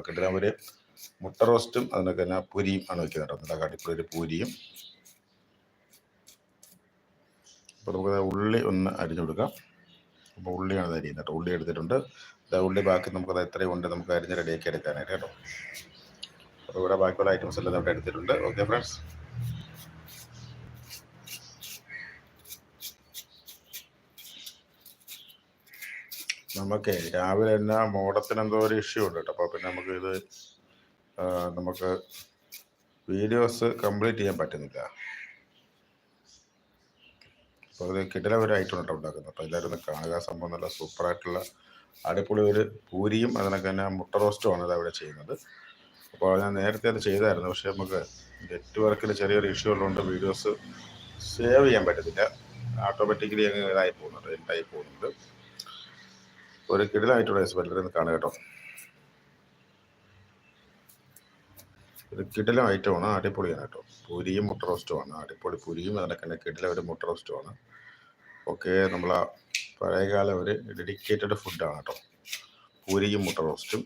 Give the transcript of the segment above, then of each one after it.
കിട്ടുന്ന അവർ മുട്ട റോസ്റ്റും അതിനൊക്കെ തന്നെ പൂരിയും ആണ് വെക്കുന്നത് കേട്ടോ. നല്ല കാട്ടിപ്പുള്ളൊരു പൂരിയും. അപ്പോൾ നമുക്ക് ഉള്ളി ഒന്ന് അരിഞ്ഞു കൊടുക്കാം. അപ്പോൾ ഉള്ളിയാണ് അത് അരിയുന്നത് കേട്ടോ. ഉള്ളി എടുത്തിട്ടുണ്ട്. അത് ഉള്ളി ബാക്കി നമുക്കത് എത്രയും ഉണ്ട് നമുക്ക് അരിഞ്ഞ് റെഡിയാക്കി എടുക്കാനായിട്ട് കേട്ടോ. അപ്പോൾ ഇവിടെ ബാക്കിയുള്ള ഐറ്റംസ് എല്ലാം നമ്മൾ എടുത്തിട്ടുണ്ട്. ഓക്കെ ഫ്രണ്ട്സ് നമുക്ക് രാവിലെ തന്നെ മോഡത്തിന് എന്തോ ഒരു ഇഷ്യൂ ഉണ്ട് കേട്ടോ. അപ്പോൾ പിന്നെ നമുക്ക് ഇത് നമുക്ക് വീഡിയോസ് കംപ്ലീറ്റ് ചെയ്യാൻ പറ്റുന്നില്ല. അപ്പോൾ ഇത് കിടല ഒരു ഐറ്റം കേട്ടോ ഉണ്ടാക്കുന്നത്. അപ്പോൾ എല്ലാവരും ഒന്ന് കാണുക. സംഭവം നല്ല സൂപ്പറായിട്ടുള്ള അടിപൊളി ഒരു പൂരിയും അതിനൊക്കെ തന്നെ മുട്ട റോസ്റ്റുമാണ് ഇത് അവിടെ ചെയ്യുന്നത്. അപ്പോൾ ഞാൻ നേരത്തെ അത് ചെയ്തായിരുന്നു. പക്ഷേ നമുക്ക് നെറ്റ്വർക്കിൽ ചെറിയൊരു ഇഷ്യൂ ഉള്ളതുകൊണ്ട് വീഡിയോസ് സേവ് ചെയ്യാൻ പറ്റത്തില്ല. ഓട്ടോമാറ്റിക്കലി അങ്ങ് ഇതായി പോകുന്നുണ്ട് എൻഡായി പോകുന്നുണ്ട്. ഒരു കിടിലായിട്ടുള്ള എല്ലാവരും കാണുക കേട്ടോ. ഒരു കിടിലം ഐറ്റമാണ് അടിപൊളിയാണ് കേട്ടോ. പൂരിയും മുട്ട റോസ്റ്റുമാണ് അടിപൊളി പൂരിയും അതിനൊക്കെ തന്നെ കിടില ഒരു മുട്ട റോസ്റ്റുമാണ് ഒക്കെ നമ്മളെ പഴയകാല ഒരു ഡെഡിക്കേറ്റഡ് ഫുഡാണ് കേട്ടോ. പൂരിയും മുട്ട റോസ്റ്റും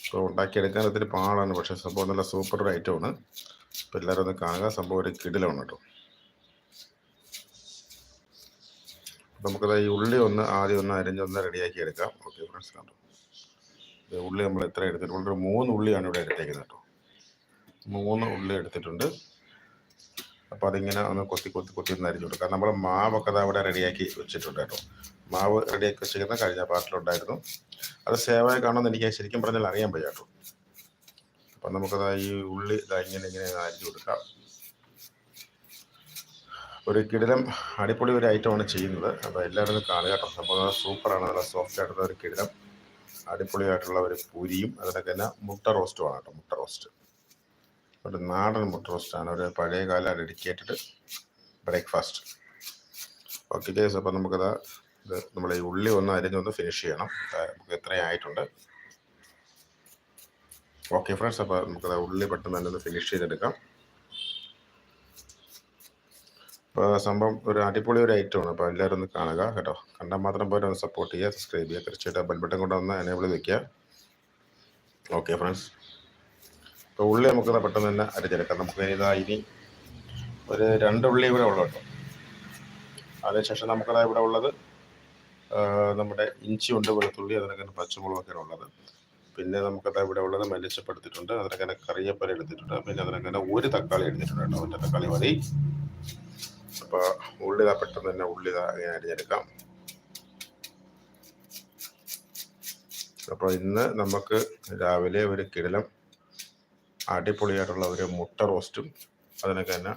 ഇപ്പോൾ ഉണ്ടാക്കിയെടുക്കാൻ ഒത്തിരി പാടാണ് പക്ഷേ സംഭവം നല്ല സൂപ്പർ ഒരു ഐറ്റമാണ് ഇപ്പോൾ എല്ലാവരും ഒന്ന് കാണുക സംഭവം ഒരു കിടിലമാണ് കേട്ടോ. നമുക്കത് ഈ ഉള്ളി ഒന്ന് ആദ്യം ഒന്ന് അരിഞ്ഞൊന്ന് റെഡിയാക്കി എടുക്കാം. ഓക്കെ ഫ്രണ്ട്സ് കണ്ടു? ഉള്ളി നമ്മൾ എത്ര എടുത്തിട്ടുണ്ട്? മൂന്ന് ഉള്ളിയാണ് ഇവിടെ എടുത്തേക്കുന്നത് കേട്ടോ. മൂന്ന് ഉള്ളി എടുത്തിട്ടുണ്ട്. അപ്പോൾ അതിങ്ങനെ ഒന്ന് കൊത്തി കൊത്തി കൊത്തി ഒന്ന് അരിഞ്ഞു കൊടുക്കാം. നമ്മൾ മാവൊക്കെ അവിടെ റെഡിയാക്കി വെച്ചിട്ടുണ്ട് കേട്ടോ. മാവ് റെഡിയാക്കി വെച്ചിരിക്കുന്ന കഴിഞ്ഞ പാട്ടിലുണ്ടായിരുന്നു അത് സേവായി കാണുമെന്ന് എനിക്ക് ശരിക്കും പറഞ്ഞാൽ അറിയാൻ കേട്ടോ. അപ്പം നമുക്കത് ഈ ഉള്ളി ഇങ്ങനെ ഇങ്ങനെ അരിഞ്ഞു കൊടുക്കാം. ഒരു കിടിലം അടിപൊളി ഒരു ഐറ്റമാണ് ചെയ്യുന്നത്. അപ്പോൾ എല്ലാവരും കാണുക. കേട്ടോ. സംഭവം സൂപ്പറാണ്. നല്ല സോഫ്റ്റ് ആയിട്ടുള്ള ഒരു കിടിലം അടിപൊളിയായിട്ടുള്ള ഒരു പൂരിയും അതിനൊക്കെ തന്നെ മുട്ട റോസ്റ്റുമാണ് കേട്ടോ. മുട്ട റോസ്റ്റ് ഒരു നാടൻ മുട്ട റോസ്റ്റാണ് ഒരു പഴയകാല ഡെഡിക്കേറ്റഡ് ബ്രേക്ക്ഫാസ്റ്റ് ഓക്കെ ഗേസ് അപ്പോൾ നമുക്കത് ഇത് നമ്മൾ ഈ ഉള്ളി ഒന്ന് അരിഞ്ഞൊന്ന് ഫിനിഷ് ചെയ്യണം. നമുക്ക് ഇത്രയും ആയിട്ടുണ്ട്. ഓക്കെ ഫ്രണ്ട്സ് അപ്പോൾ നമുക്കത് ഉള്ളി പെട്ടെന്ന് തന്നെ ഒന്ന് ഫിനിഷ് ചെയ്തെടുക്കാം. അപ്പോൾ സംഭവം ഒരു അടിപൊളി ഒരു ഐറ്റം ആണ്. അപ്പോൾ എല്ലാവരും ഒന്ന് കാണുക കേട്ടോ. കണ്ടാൽ മാത്രം പോലെ ഒന്ന് സപ്പോർട്ട് ചെയ്യുക സബ്സ്ക്രൈബ് ചെയ്യുക. തീർച്ചയായിട്ടും ബെൽ ബട്ടൺ കൊണ്ട് ഒന്ന് എനേബിൾ വയ്ക്കുക ഓക്കെ ഫ്രണ്ട്സ് അപ്പോൾ ഉള്ളി നമുക്ക് പെട്ടെന്ന് തന്നെ അരിഞ്ഞെടുക്കാം. നമുക്ക് ഇതാ ഇനി ഒരു രണ്ട് ഉള്ളി ഇവിടെ ഉള്ളു കേട്ടോ. അതിനുശേഷം നമുക്കതാ ഇവിടെ ഉള്ളത് നമ്മുടെ ഇഞ്ചി ഉണ്ട് വെളുത്തുള്ളി അതിനൊക്കെ പച്ചമുളകൊക്കെയാണ് ഉള്ളത്. പിന്നെ നമുക്കതാ ഇവിടെ ഉള്ളത് മല്ലിച്ചപ്പെടുത്തിയിട്ടുണ്ട് അതിനൊക്കെ കറിയപ്പര എടുത്തിട്ടുണ്ട്. പിന്നെ അതിനൊക്കെ ഒരു തക്കാളി എടുത്തിട്ടുണ്ട് കേട്ടോ. മറ്റേ തക്കാളി മതി. അപ്പോൾ ഉള്ളി ഇതാ പെട്ടെന്ന് തന്നെ ഉള്ളി ഞാൻ അരിഞ്ഞെടുക്കാം. അപ്പോൾ ഇന്ന് നമുക്ക് രാവിലെ ഒരു കിടലം അടിപൊളിയായിട്ടുള്ള ഒരു മുട്ട റോസ്റ്റും അതിനൊക്കെ തന്നെ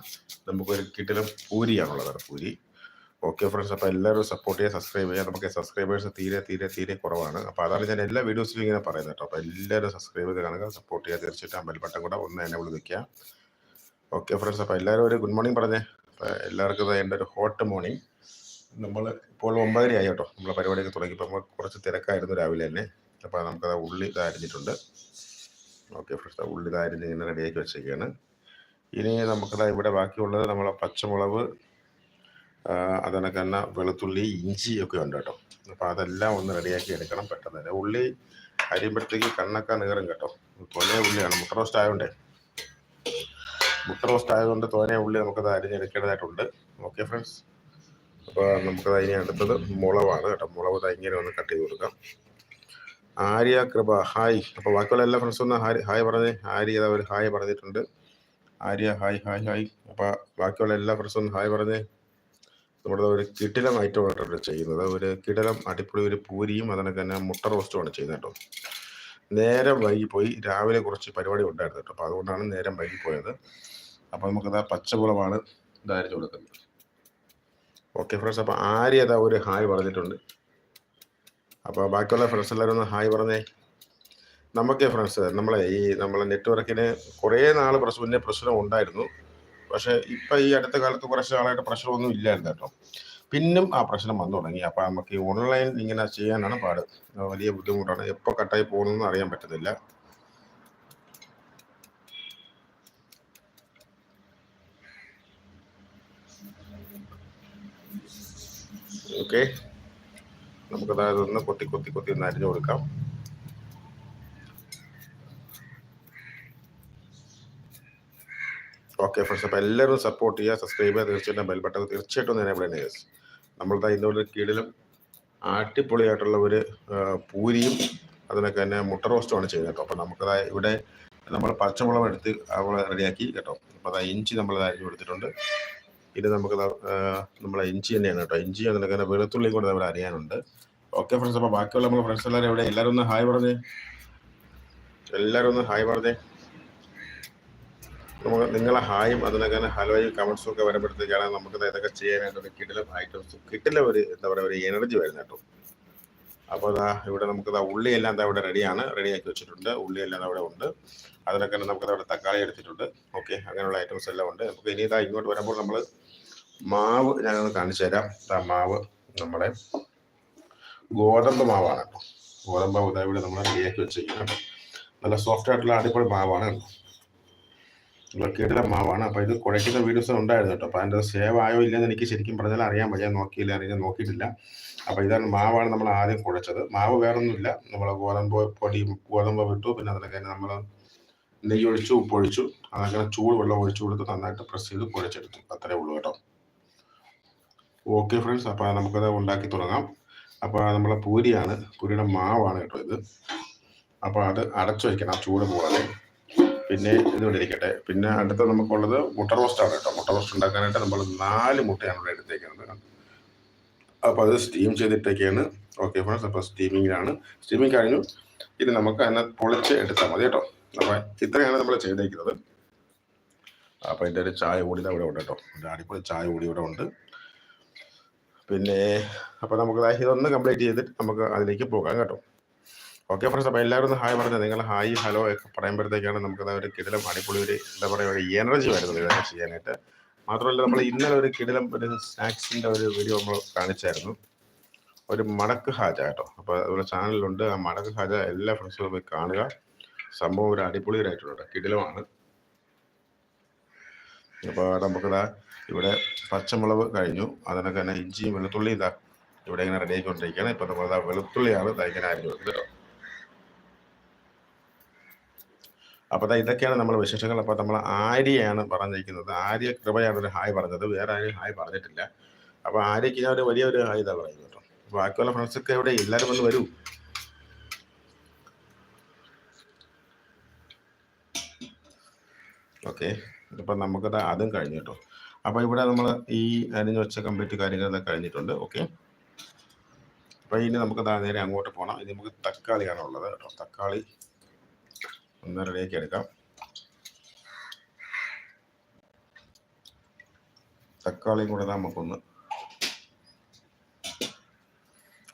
നമുക്കൊരു കിടലം പൂരിയാണുള്ളത് പൂരി. ഓക്കെ ഫ്രണ്ട്സ് അപ്പോൾ എല്ലാവരും സപ്പോർട്ട് ചെയ്യുക സബ്സ്ക്രൈബ് ചെയ്യുക നമുക്ക് സബ്സ്ക്രൈബേഴ്സ് തീരെ തീരെ തീരെ കുറവാണ്. അപ്പോൾ അതാണ് ഞാൻ എല്ലാ വീഡിയോസിലും ഇങ്ങനെ പറയുന്നത് കേട്ടോ. അപ്പോൾ എല്ലാവരും സബ്സ്ക്രൈബ് ചെയ്ത് കാണുക സപ്പോർട്ട് ചെയ്യുക തീർച്ചയായിട്ടും അമ്പലപ്പെട്ടം കൂടെ ഒന്ന് എന്നെ വിളിക്കുക ഓക്കെ ഫ്രണ്ട്സ് അപ്പോൾ എല്ലാവരും ഒരു ഗുഡ് മോർണിംഗ് പറഞ്ഞേ. എല്ലാവർക്കും എന്റെ ഒരു ഹോട്ട് മോർണിംഗ് നമ്മൾ ഇപ്പോൾ ഒമ്പതര ആയി കേട്ടോ. നമ്മളെ പരിപാടിയൊക്കെ തുടങ്ങിയപ്പോൾ നമ്മൾ കുറച്ച് തിരക്കായിരുന്നു രാവിലെ തന്നെ. അപ്പോൾ നമുക്കത് ഉള്ളി അരിഞ്ഞിട്ടുണ്ട്. ഓക്കെ ഫ്രഷ് ഉള്ളി ഇത് അരിഞ്ഞ് ഇങ്ങനെ റെഡിയാക്കി വെച്ചേക്കാണ് ഇനി നമുക്കത് ഇവിടെ ബാക്കിയുള്ളത് നമ്മളെ പച്ചമുളക് അതിനൊക്കെ തന്നെ വെളുത്തുള്ളി ഇഞ്ചി ഒക്കെ ഉണ്ട് കേട്ടോ. അപ്പോൾ അതെല്ലാം ഒന്ന് റെഡിയാക്കി എടുക്കണം പെട്ടെന്ന് തന്നെ. ഉള്ളി അരിയുമ്പോഴത്തേക്ക് കണ്ണൊക്കെ നീറും കേട്ടോ. കൊലേ ഉള്ളിയാണ്. മുട്ട റോസ്റ്റ് ആയതുകൊണ്ടേ മുട്ട റോസ്റ്റ് ആയതുകൊണ്ട് തോനെ ഉള്ളി നമുക്കത് അരിഞ്ഞെടുക്കേണ്ടതായിട്ടുണ്ട്. ഓക്കെ ഫ്രണ്ട്സ് അപ്പോൾ നമുക്കത് അതിന് അടുത്തത് മുളവാണ് കേട്ടോ. മുളക് ദാ ഇങ്ങനെ ഒന്ന് കട്ട് ചെയ്ത് കൊടുക്കാം. ആര്യ കൃപ ഹായ്. അപ്പോൾ ബാക്കിയുള്ള എല്ലാ ഫ്രണ്ട്സും ഒന്ന് ഹായ് ഹായ് പറഞ്ഞ്. ആര്യ അവർ ഹായ് പറഞ്ഞിട്ടുണ്ട്. Arya hi hi hi. അപ്പോൾ ബാക്കിയുള്ള എല്ലാ ഫ്രണ്ട്സും ഒന്ന് ഹായ് പറഞ്ഞ്. നമ്മുടെ ഒരു കിടിലം ഐറ്റമായിട്ടാണ് ചെയ്യുന്നത്. ഒരു കിടലം അടിപൊളി ഒരു പൂരിയും അതിനൊക്കെ തന്നെ മുട്ട റോസ്റ്റുമാണ് ചെയ്യുന്നത് കേട്ടോ. നേരം വൈകിപ്പോയി. പോയി രാവിലെ കുറച്ച് പരിപാടി ഉണ്ടായിരുന്നു കേട്ടോ. അപ്പോൾ അതുകൊണ്ടാണ് നേരം വൈകിപ്പോയത്. പോയത് അപ്പോൾ നമുക്കത് ആ പച്ചമുളമാണ് ഇതായിട്ട് കൊടുക്കുന്നത്. ഓക്കെ ഫ്രണ്ട്സ് അപ്പോൾ ആര്യ അതാ ഒരു ഹായ് പറഞ്ഞിട്ടുണ്ട്. അപ്പോൾ ബാക്കിയുള്ള ഫ്രണ്ട്സ് എല്ലാവരും ഒന്ന് ഹായ് പറഞ്ഞേ. നമുക്ക് ഫ്രണ്ട്സ് നമ്മളെ ഈ നമ്മളെ നെറ്റ്വർക്കിന് കുറേ നാൾ പ്രശ്നം മുന്നേ പ്രശ്നം ഉണ്ടായിരുന്നു. പക്ഷേ ഇപ്പം ഈ അടുത്ത കാലത്ത് കുറച്ച് നാളായിട്ട് പ്രശ്നമൊന്നും ഇല്ലായിരുന്നു കേട്ടോ. പിന്നും ആ പ്രശ്നം വന്നു തുടങ്ങി. അപ്പോൾ നമുക്ക് ഈ ഓൺലൈൻ ഇങ്ങനെ ചെയ്യാനാണ് പാട്. വലിയ ബുദ്ധിമുട്ടാണ്. എപ്പോ കട്ടായി പോകണമെന്ന് അറിയാൻ പറ്റത്തില്ല. ഓക്കെ. നമുക്ക് അതായത് ഒന്ന് കൊത്തി കൊത്തി കൊത്തി ഒന്ന് അരിഞ്ഞു കൊടുക്കാം. ഓക്കെ ഫ്രണ്ട്സ് അപ്പോൾ എല്ലാവരും സപ്പോർട്ട് ചെയ്യുക സബ്സ്ക്രൈബ് ചെയ്യുക. തീർച്ചയായിട്ടും ബെൽ ബട്ടൺ തീർച്ചയായിട്ടും നേരെ ചെയ്യുക നമ്മളുടെ ഇന്നൊരു കീഴിലും അടിപൊളിയായിട്ടുള്ള ഒരു പൂരിയും അതിനൊക്കെ തന്നെ മുട്ട റോസ്റ്റുമാണ് ചെയ്യുന്നത് കേട്ടോ. അപ്പം നമുക്കത് ഇവിടെ നമ്മൾ പച്ചമുളക് എടുത്ത് അവൾ റെഡിയാക്കി കേട്ടോ. അപ്പോൾ അതാ ഇഞ്ചി നമ്മൾ അരിഞ്ഞു കൊടുത്തിട്ടുണ്ട്. ഇത് നമുക്ക് നമ്മളെ ഇഞ്ചി തന്നെയാണ് കേട്ടോ. ഇഞ്ചി അതിനൊക്കെ തന്നെ വെളുത്തുള്ളിയും കൂടെ നമ്മൾ അറിയാനുണ്ട് ഓക്കെ ഫ്രണ്ട്സ് അപ്പോൾ ബാക്കിയുള്ള നമ്മുടെ ഫ്രണ്ട്സ് എല്ലാവരും ഇവിടെ എല്ലാവരും ഒന്ന് ഹായ് പറഞ്ഞേ. എല്ലാവരും ഒന്ന് ഹായ് പറഞ്ഞേ. നമുക്ക് നിങ്ങളെ ഹായും അതിനൊക്കെ ഹലോയും കമൻസും ഒക്കെ വരുമ്പോഴത്തേക്കാണ് നമുക്ക് ഇതൊക്കെ ചെയ്യാനായിട്ട് ഒരു കിടിലം ഐറ്റംസ് കിട്ടില്ല ഒരു എന്താ പറയുക ഒരു എനർജി വരുന്ന കേട്ടോ. അപ്പോൾ അതാ ഇവിടെ നമുക്ക് ഇതാ ഉള്ളിയെല്ലാം ഇതാ ഇവിടെ റെഡിയാണ് റെഡിയാക്കി വെച്ചിട്ടുണ്ട്. ഉള്ളിയെല്ലാം അവിടെ ഉണ്ട്. അതിനൊക്കെ നമുക്ക് അവിടെ തക്കാളി എടുത്തിട്ടുണ്ട്. ഓക്കെ അങ്ങനെയുള്ള ഐറ്റംസ് എല്ലാം ഉണ്ട്. നമുക്ക് ഇനി ഇതാ ഇങ്ങോട്ട് വരുമ്പോൾ നമ്മൾ മാവ് ഞാനൊന്ന് കാണിച്ചു തരാം. ഇതാ മാവ് നമ്മുടെ ഗോതമ്പ് മാവാണ് കേട്ടോ. ഗോതമ്പ് മാവ് ഇതാ ഇവിടെ നമ്മൾ റെഡിയാക്കി വെച്ചിരിക്കുന്നത് നല്ല സോഫ്റ്റ് ആയിട്ടുള്ള അടിപൊളി മാവാണ് കേട്ടോ. നല്ല കിടില മാവാണ്. അപ്പോൾ ഇത് കുഴയ്ക്കുന്ന വീഡിയോസ് ഉണ്ടായിരുന്നു കേട്ടോ. അപ്പോൾ അതിന്റെ സേവ് ആയോ ഇല്ലെന്ന് എനിക്ക് ശരിക്കും പറഞ്ഞാൽ അറിയാൻ വയ്യ. നോക്കിയില്ല അറിയാൻ നോക്കിയിട്ടില്ല. അപ്പോൾ ഇതാണ് മാവാണ് നമ്മൾ ആദ്യം കുഴച്ചത്. മാവ് വേറൊന്നുമില്ല. നമ്മൾ ഗോതമ്പ് പൊടി ഗോതമ്പ് വിട്ടു. പിന്നെ അതിനൊക്കെ നമ്മൾ നെയ്യ് ഒഴിച്ചു ഉപ്പൊഴിച്ചു അതങ്ങനെ ചൂട് വെള്ളം ഒഴിച്ചു കൊടുത്ത് നന്നായിട്ട് പ്രസ് ചെയ്ത് കുഴച്ചെടുത്തു. അത്രേ ഉള്ളൂ കേട്ടോ. ഓക്കെ ഫ്രണ്ട്സ് അപ്പോൾ നമുക്കത് ഉണ്ടാക്കി തുടങ്ങാം. അപ്പോൾ നമ്മളെ പൂരിയാണ്. പൂരിയുടെ മാവാണ് കേട്ടോ ഇത്. അപ്പോൾ അത് അടച്ചു വയ്ക്കണം ചൂട് പോകാതെ. പിന്നെ ഇത് ഇരിക്കട്ടെ. പിന്നെ അടുത്ത നമുക്കുള്ളത് മുട്ട റോസ്റ്റാണ് കേട്ടോ. മുട്ട റോസ്റ്റ് ഉണ്ടാക്കാനായിട്ട് നമ്മൾ നാല് മുട്ടയാണ് ഇവിടെ എടുത്തേക്കുന്നത് അപ്പോൾ അത് സ്റ്റീം ചെയ്തിട്ടൊക്കെയാണ്. ഓക്കെ ഫ്രണ്ട്സ് അപ്പോൾ സ്റ്റീമിങ്ങിലാണ് സ്റ്റീമിങ് കഴിഞ്ഞു. ഇത് നമുക്ക് അതിനെ പൊളിച്ച് എടുത്താൽ മതി കേട്ടോ. അപ്പോൾ ഇത്രയാണ് നമ്മൾ ചെയ്തേക്കുന്നത്. അപ്പോൾ ഇതിന്റെ ഒരു ചായ കൂടി ഇവിടെ ഉണ്ട് കേട്ടോ. ഒരു അടിപൊളി ചായ കൂടി ഇവിടെ ഉണ്ട്. പിന്നെ അപ്പോൾ നമുക്ക് ഇതൊന്ന് കംപ്ലീറ്റ് ചെയ്തിട്ട് നമുക്ക് അതിലേക്ക് പോകാം കേട്ടോ. ഓക്കെ ഫ്രണ്ട്സ് അപ്പോൾ എല്ലാവരും ഒന്ന് ഹായ് പറഞ്ഞത് നിങ്ങൾ ഹായ് ഹലോ ഒക്കെ പറയുമ്പോഴത്തേക്കാണ് നമുക്ക് ഒരു കിടിലം അടിപൊളി ഒരു എന്താ പറയുക ഒരു എനർജി വരുന്നത് ഇതൊക്കെ ചെയ്യാനായിട്ട്. മാത്രമല്ല നമ്മൾ ഇന്നലെ ഒരു കിടിലം ഒരു സ്നാക്സിന്റെ ഒരു വീഡിയോ നമ്മൾ കാണിച്ചായിരുന്നു. ഒരു മടക്ക് ഹാജ കേട്ടോ. അപ്പോൾ അതുപോലെ ചാനലിലുണ്ട്. ആ മടക്ക് ഹാജ എല്ലാ ഫ്രണ്ട്സും പോയി കാണുക. സംഭവം ഒരു അടിപൊളിയായിട്ടുണ്ട് കിടിലമാണ്. അപ്പോൾ നമുക്കിതാ ഇവിടെ പച്ചമുളക് കഴിഞ്ഞു. അതിനൊക്കെ തന്നെ ഇഞ്ചിയും വെളുത്തുള്ളിയും ഇതാ ഇവിടെ ഇങ്ങനെ റെഡി ആയിക്കൊണ്ടിരിക്കുകയാണ്. ഇപ്പൊ നമ്മൾ ഇതാ വെളുത്തുള്ളിയാണ് അരിഞ്ഞു വെക്കുന്നത് കേട്ടോ. അപ്പോൾ ഇതൊക്കെയാണ് നമ്മുടെ വിശേഷങ്ങൾ. അപ്പോൾ നമ്മൾ ആര്യയാണ് പറഞ്ഞിരിക്കുന്നത്. ആര്യ കൃപയാണ് ഒരു ഹായ് പറഞ്ഞത്. വേറെ ആരും ഹായ് പറഞ്ഞിട്ടില്ല. അപ്പോൾ ആര്യക്ക് ഞാൻ ഒരു വലിയൊരു ഹായ് ഇതാ പറയുന്നത് കേട്ടോ. ബാക്കിയുള്ള ഫ്രണ്ട്സ് ഒക്കെ ഇവിടെ എല്ലാവരും വന്ന് വരൂ. ഓക്കെ. അപ്പം നമുക്കത് അതും കഴിഞ്ഞു കേട്ടോ. അപ്പോൾ ഇവിടെ നമ്മൾ ഈ അരിഞ്ഞു വെച്ച കംപ്ലീറ്റ് കാര്യങ്ങളെല്ലാം കഴിഞ്ഞിട്ടുണ്ട്. ഓക്കെ. അപ്പോൾ ഇനി നമുക്ക് നേരെ അങ്ങോട്ട് പോകണം ഇനി നമുക്ക് തക്കാളിയാണ് ഉള്ളത് കേട്ടോ. തക്കാളി ഒന്ന് റെഡിയാക്കി എടുക്കാം. തക്കാളിയും കൂടെ നമുക്കൊന്ന്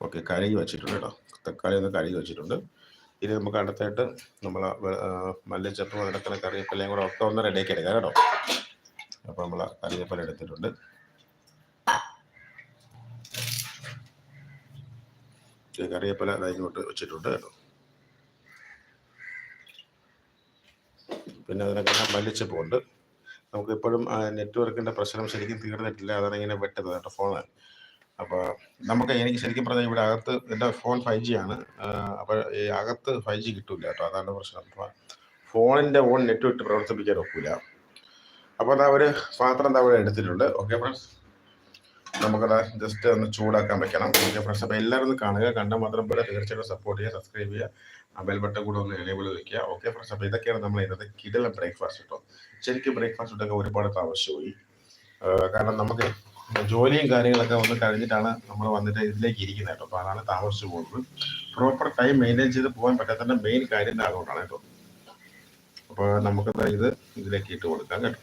ഓക്കെ കഴുകി വെച്ചിട്ടുണ്ട് കേട്ടോ. തക്കാളി ഒന്ന് കഴുകി വെച്ചിട്ടുണ്ട്. ഇനി നമുക്ക് അടുത്തായിട്ട് നമ്മൾ മല്ലിച്ചപ്പ് അടുത്തുള്ള കറിവേപ്പിലയും കൂടെ ഒക്കെ ഒന്ന് റെഡിയാക്കി എടുക്കാം കേട്ടോ. അപ്പോൾ നമ്മൾ കറിവേപ്പില എടുത്തിട്ടുണ്ട്. കറിവേപ്പില ഇങ്ങോട്ട് വെച്ചിട്ടുണ്ട് കേട്ടോ. പിന്നെ അതിനൊക്കെ നമുക്ക് ഇപ്പോഴും നെറ്റ്വർക്കിന്റെ പ്രശ്നം ശരിക്കും തീർന്നിട്ടില്ല. അതാണ് ഇങ്ങനെ വെട്ടത് കേട്ടോ ഫോണ്. അപ്പോൾ നമുക്ക് എനിക്ക് ശരിക്കും പറഞ്ഞാൽ ഇവിടെ അകത്ത് എന്റെ ഫോൺ ഫൈവ് ജി ആണ്. അപ്പോൾ ഈ അകത്ത് ഫൈവ് ജി കിട്ടില്ല കേട്ടോ. അതാണ് പ്രശ്നം. ഫോണിന്റെ ഓൺ നെറ്റ് വിട്ട് പ്രവർത്തിപ്പിക്കാൻ ഒക്കില്ല അപ്പോൾ അതാ ഒരു പാത്രം ഇവിടെ എടുത്തിട്ടുണ്ട്. ഓക്കെ ഫ്രണ്ട്സ് നമുക്കത് ജസ്റ്റ് ഒന്ന് ചൂടാക്കാൻ വെക്കണം. ഓക്കെ ഫ്രണ്ട്സ് അപ്പോൾ എല്ലാവരും ഒന്ന് കാണുക. കണ്ടാൽ മാത്രം പോലെ തീർച്ചയായിട്ടും സപ്പോർട്ട് ചെയ്യുക സബ്സ്ക്രൈബ് ചെയ്യുക. ബെൽ ബട്ടൺ കൂടെ ഒന്ന് എനേബിൾ വെക്കുക. ഓക്കെ ഫ്രണ്ട്സ് അപ്പോൾ ഇതൊക്കെയാണ് നമ്മൾ ഇന്നത്തെ കിടല ബ്രേക്ക്ഫാസ്റ്റ് കേട്ടോ ശരിക്കും ബ്രേക്ക്ഫാസ്റ്റ് ഇട്ടൊക്കെ ഒരുപാട് താമസിച്ചുപോയി കാരണം നമുക്ക് ജോലിയും കാര്യങ്ങളൊക്കെ ഒന്ന് കഴിഞ്ഞിട്ടാണ് നമ്മൾ വന്നിട്ട് ഇതിലേക്ക് ഇരിക്കുന്നത് കേട്ടോ. അപ്പോൾ അതാണ് താമസിച്ചു പോകുന്നത്. പ്രോപ്പർ ടൈം മെയിന്റെയിൻ ചെയ്ത് പോകാൻ പറ്റാത്തതിന്റെ മെയിൻ കാര്യം അതുകൊണ്ടാണ് കേട്ടോ. അപ്പോൾ നമുക്ക് ഇത് ഇതിലേക്ക് ഇട്ട് കൊടുക്കാം കേട്ടോ.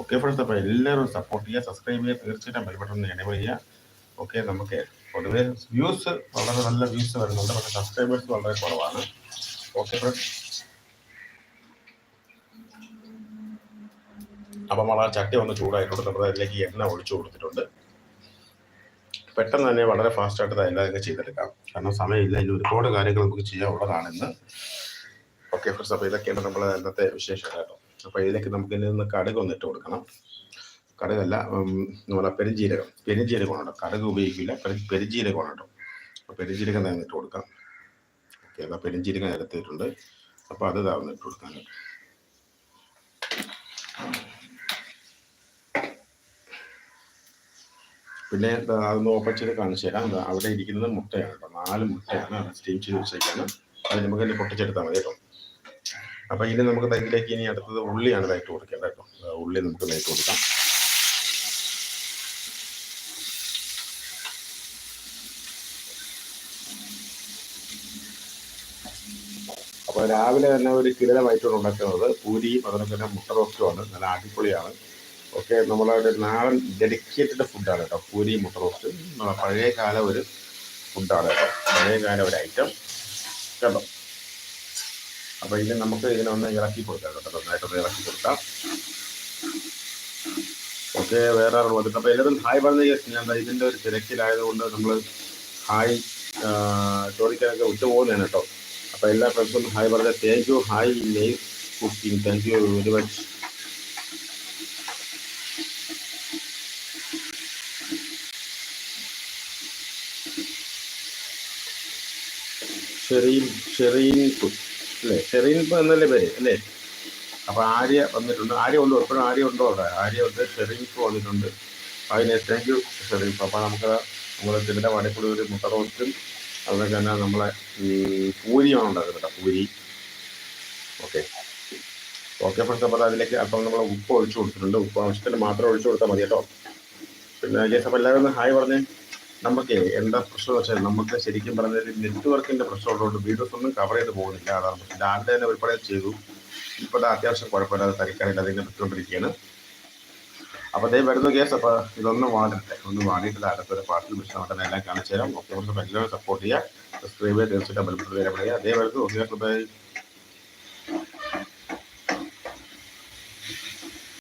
ഓക്കെ ഫ്രണ്ട്സ് അപ്പോൾ എല്ലാവരും സപ്പോർട്ട് ചെയ്യുക സബ്സ്ക്രൈബ് ചെയ്യുക തീർച്ചയായിട്ടും ബെൽബട്ടൺ എനേബിൾ ചെയ്യുക. ഓക്കെ നമുക്ക് പൊതുവേ വ്യൂസ് വളരെ നല്ല വ്യൂസ് വരുന്നുണ്ട്. പക്ഷെ സബ്സ്ക്രൈബേഴ്സ് വളരെ കുറവാണ്. ഓക്കെ ഫ്രണ്ട്സ് അപ്പം ആ ചട്ടി ഒന്ന് ചൂടായിട്ടുണ്ട്. നമ്മൾ അതിലേക്ക് എണ്ണ ഒഴിച്ചു കൊടുത്തിട്ടുണ്ട്. പെട്ടെന്ന് തന്നെ വളരെ ഫാസ്റ്റായിട്ട് ആയിട്ട് അതിനെ ചെയ്തെടുക്കാം. കാരണം സമയമില്ല. ഇതിൽ ഒരുപാട് കാര്യങ്ങൾ നമുക്ക് ചെയ്യാനുള്ളതാണ് ഉള്ളതാണെന്ന് ഓക്കെ ഫ്രണ്ട്സ് അപ്പോൾ ഇതൊക്കെയാണ് നമ്മൾ ഇന്നത്തെ വിശേഷം കേട്ടോ അപ്പോൾ ഇതിലേക്ക് നമുക്ക് ഇനി നിന്ന് കടുക് ഒന്ന് ഇട്ട് കൊടുക്കണം. കടുകല്ല നമ്മളെ പെരുംജീരകം. പെരുംജീരകമാണ് കേട്ടോ കടുക് ഉപയോഗിക്കില്ല. പെരു- പെരുംജീരകമാണ് കേട്ടോ അപ്പോൾ പെരുംജീരകം തന്നെ ഇട്ട് കൊടുക്കാം. ഓക്കെ അപ്പോൾ പെരുംജീരകം എടുത്തിട്ടുണ്ട്. അപ്പോൾ അത് ഇതാ ഒന്ന് ഇട്ട് കൊടുക്കാൻ പിന്നെ അതൊന്ന് ഓപ്പൺ ചെയ്ത് കാണിച്ചു തരാം. അവിടെ ഇരിക്കുന്നത് മുട്ടയാണ് കേട്ടോ. നാല് മുട്ടയാണ്. അത് സ്റ്റീം ചെയ്ത് വെച്ചേക്കാണ്. അത് നമുക്ക് ഇനി പൊട്ടിച്ചെടുത്താൽ മതി കേട്ടോ. അപ്പൊ ഇനി നമുക്ക് തൈക്കിലേക്ക് ഇനി അടുത്തത് ഉള്ളിയാണ് ഇതായിട്ട് കൊടുക്കേണ്ടത് കേട്ടോ. ഉള്ളി നമുക്ക് ഇതായിട്ട് കൊടുക്കാം. അപ്പോൾ രാവിലെ തന്നെ ഒരു കിരലമായിട്ടാണ് ഉണ്ടാക്കുന്നത് പൂരിയും അതുപോലെ തന്നെ മുട്ട റോസ്റ്റുമാണ് നല്ല അടിപൊളിയാണ്. ഒക്കെ നമ്മളൊരു നാടൻ ഡെഡിക്കേറ്റഡ് ഫുഡാണ് കേട്ടോ. പൂരി മുട്ട റോസ്റ്റ് നമ്മളെ പഴയകാല ഒരു ഫുഡാണ് കേട്ടോ പഴയകാല ഒരു ഐറ്റം കേട്ടോ? അപ്പോൾ ഇത് നമുക്ക് ഇതിനെ ഒന്ന് ഇറക്കി കൊടുക്കാം കേട്ടോ. നന്നായിട്ടൊന്ന് ഇറക്കി കൊടുക്കാം. ഓക്കെ വേറെ വന്നിട്ട് അപ്പോൾ എല്ലാവരും ഹായ് പറഞ്ഞ ഞാൻ ഇതിന്റെ ഒരു തിരക്കിലായതുകൊണ്ട് നമ്മൾ ഹായ് ചോദിക്കാനൊക്കെ വിട്ടുപോകുന്നതാണ് കേട്ടോ. അപ്പോൾ എല്ലാ ഫ്രണ്ട്സും ഹായ് പറഞ്ഞ thank you hi nice cooking thank you very much Shereen Shereen അല്ലേ ഷെറീൻ എന്നല്ലേ പേര് അല്ലേ? അപ്പോൾ ആര്യ വന്നിട്ടുണ്ട്. ആര്യ ഉണ്ടോ എപ്പോഴും ആര്യ ഉണ്ടോ അവിടെ? ആര്യ ഉണ്ട് ഷെറീഫ് വന്നിട്ടുണ്ട്. അതിനെ താങ്ക് യു ഷെറീഫ് അപ്പോൾ നമുക്ക് നമ്മുടെ ഇതിന്റെ വടക്കൂടി ഒരു മുട്ട റോസ്റ്റും അതുപോലെ തന്നെ നമ്മളെ പൂരിയാണ് ഉണ്ടാക്കുന്നത് കേട്ടോ പൂരി. ഓക്കെ ഓക്കെ ഫ്രണ്ട്സ് അപ്പോൾ അതിലേക്ക് അല്പം നമ്മൾ ഉപ്പ് ഒഴിച്ചു കൊടുത്തിട്ടുണ്ട്. ഉപ്പ് ആവശ്യത്തിന് മാത്രം ഒഴിച്ചു കൊടുത്താൽ മതി കേട്ടോ. പിന്നെ ജേസ് അപ്പോൾ എല്ലാവരും ഒന്ന് ഹായ് പറഞ്ഞേ. നമുക്ക് എന്താ പ്രശ്നം വെച്ചാൽ നമുക്ക് ശരിക്കും പറഞ്ഞാൽ നെറ്റ്വർക്കിന്റെ പ്രശ്നമുള്ളതുകൊണ്ട് വീഡിയോസ് ഒന്നും കവർ ചെയ്ത് പോകുന്നില്ല. അതാണ് പ്രശ്നം തന്നെ ഒരുപാട് ചെയ്തു. ഇപ്പോൾ അത്യാവശ്യം കുഴപ്പമില്ലാതെ തരിക്കാനായിട്ട് അതിങ്ങനെ എടുത്തുകൊണ്ടിരിക്കുകയാണ് അപ്പോൾ അതേ വരുന്ന കേസ് അപ്പോൾ ഇതൊന്നും വാങ്ങട്ടെ ഒന്ന് വാങ്ങിയിട്ടില്ല. അടുത്തൊരു പാർട്ടി വിഷയമായിട്ട് എല്ലാം കാണിച്ചു തരാം ഓക്കെ എല്ലാവരും സപ്പോർട്ട് ചെയ്യുക. സബ്സ്ക്രൈബ് ചെയ്യുക തീർച്ചയായിട്ടും പറയുക അതേ വരുന്നു. ബൈ